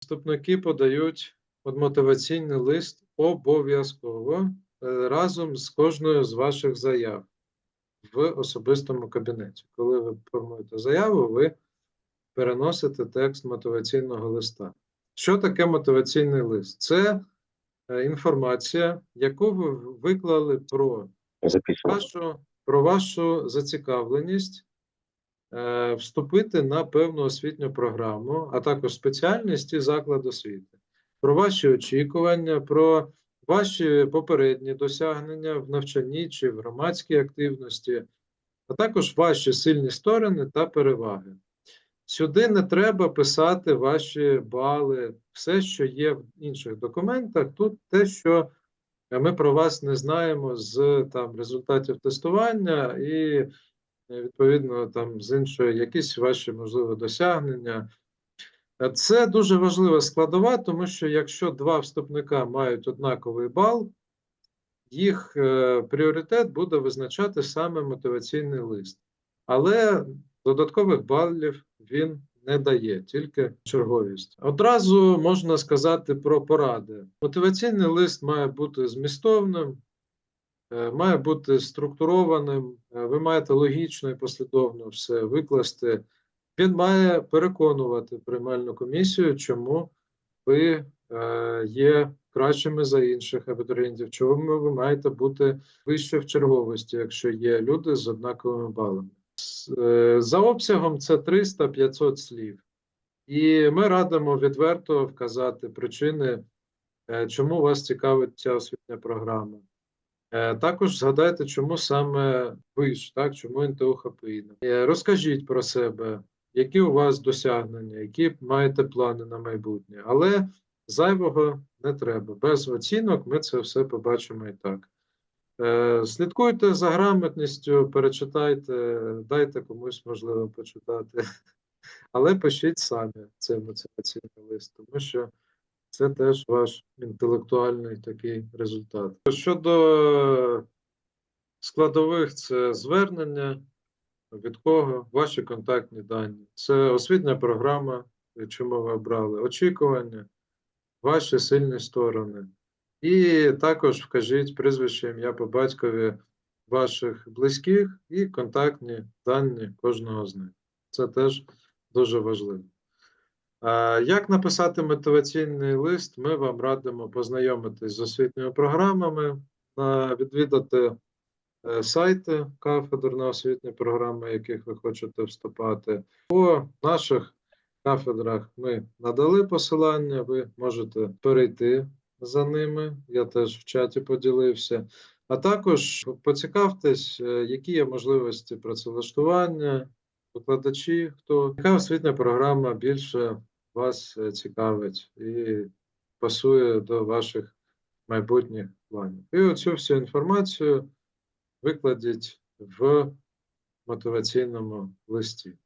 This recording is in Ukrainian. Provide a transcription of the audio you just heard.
Вступники подають от мотиваційний лист обов'язково е, разом з кожною з ваших заяв в особистому кабінеті. Коли ви формуєте заяву, ви переносите текст мотиваційного листа. Що таке мотиваційний лист? Це е, інформація, яку ви виклали про вашу, про вашу зацікавленість вступити на певну освітню програму, а також спеціальність заклад освіти, про ваші очікування, про ваші попередні досягнення в навчанні чи в громадській активності, а також ваші сильні сторони та переваги. Сюди не треба писати ваші бали, все, що є в інших документах, тут те, що ми про вас не знаємо з там результатів тестування і е, відповідно там з іншої якісь ваші можливо досягнення. Е, Це дуже важлива складова, тому що якщо два вступника мають однаковий бал, їх е, пріоритет буде визначати саме мотиваційний лист. Але додаткових балів він не дає, тільки черговість. Одразу можна сказати про поради. Мотиваційний лист має бути змістовним, е, має бути структурованим, е, ви маєте логічно і послідовно все викласти. Він має переконувати приймальну комісію, чому ви е, є кращими за інших абітурієнтів, чому ви маєте бути вище в черговості, якщо є люди з однаковими балами. Е, За обсягом це 300-500 слів. І ми радимо відверто вказати причини, е, чому вас цікавить ця освітня програма. Е, Також згадайте, чому саме ВИШ, так, чому НТУ ХПІ. Е, Розкажіть про себе, які у вас досягнення, які маєте плани на майбутнє. Але зайвого не треба. Без оцінок ми це все побачимо і так. Е, Слідкуйте за грамотністю, перечитайте, дайте комусь можливо почитати. Але пишіть самі цей мотиваційний лист, тому що це теж ваш інтелектуальний такий результат. Щодо складових, це звернення, від кого, ваші контактні дані. Це освітня програма, чому ви обрали, очікування, ваші сильні сторони. І також вкажіть прізвище, ім'я по батькові ваших близьких і контактні дані кожного з них. Це теж дуже важливо. Як написати мотиваційний лист, ми вам радимо познайомитись з освітніми програмами, відвідати е, сайти кафедр на освітні програми, яких ви хочете вступати. По наших кафедрах ми надали посилання, ви можете перейти за ними. Я теж в чаті поділився. А також поцікавтесь, е, які є можливості працевлаштування, викладачі, хто яка освітня програма більше вас е, цікавить і пасує до ваших майбутніх планів. І оцю всю інформацію викладіть в мотиваційному листі.